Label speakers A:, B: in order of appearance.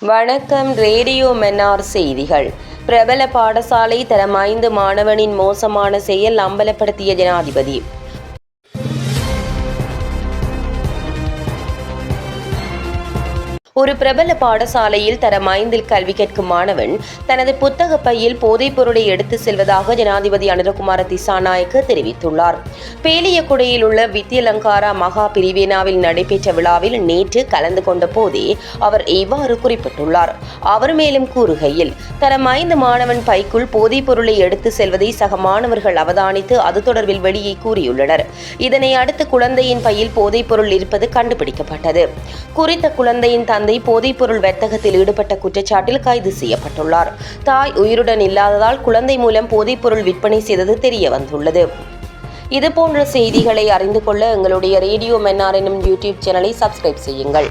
A: வணக்கம் ரேடியோ மென்னார் செய்திகள். பிரபல பாடசாலை தரம் ஐந்து மாணவனின் மோசமான செயல் அம்பலப்படுத்திய ஜனாதிபதி. ஒரு பிரபல பாடசாலையில் தரம் ஐந்தில் கல்வி கேட்கும் மாணவன் தனது புத்தக பையில் போதைப் பொருளை எடுத்து செல்வதாக ஜனாதிபதி அனுரகுமார திசாநாயக்க தெரிவித்துள்ளார். பேலியகுடையில் உள்ள வித்யலங்காரா மகா பிரிவேனாவில் நடைபெற்ற விழாவில் நேற்று கலந்து கொண்ட போதே அவர் இவ்வாறு குறிப்பிட்டுள்ளார். அவர் மேலும் கூறுகையில் தரம் ஐந்து மாணவன் பைக்குள் போதைப் பொருளை எடுத்து செல்வதை சக மாணவர்கள் அவதானித்து அது தொடர்பில் வெளியே கூறியுள்ளனர். இதனை அடுத்து குழந்தையின் பையில் போதைப் பொருள் இருப்பது கண்டுபிடிக்கப்பட்டது. குறித்த குழந்தையின் தந்தை போதைப்பொருள் வர்த்தகத்தில் ஈடுபட்ட குற்றச்சாட்டில் கைது செய்யப்பட்டுள்ளார். தாய் உயிருடன் இல்லாததால் குழந்தை மூலம் போதைப்பொருள் விற்பனை செய்தது தெரிய வந்துள்ளது. இதுபோன்ற செய்திகளை அறிந்து கொள்ள எங்களுடைய ரேடியோ மென்னார் எனும் யூடியூப் சேனலை சப்ஸ்கிரைப் செய்யுங்கள்.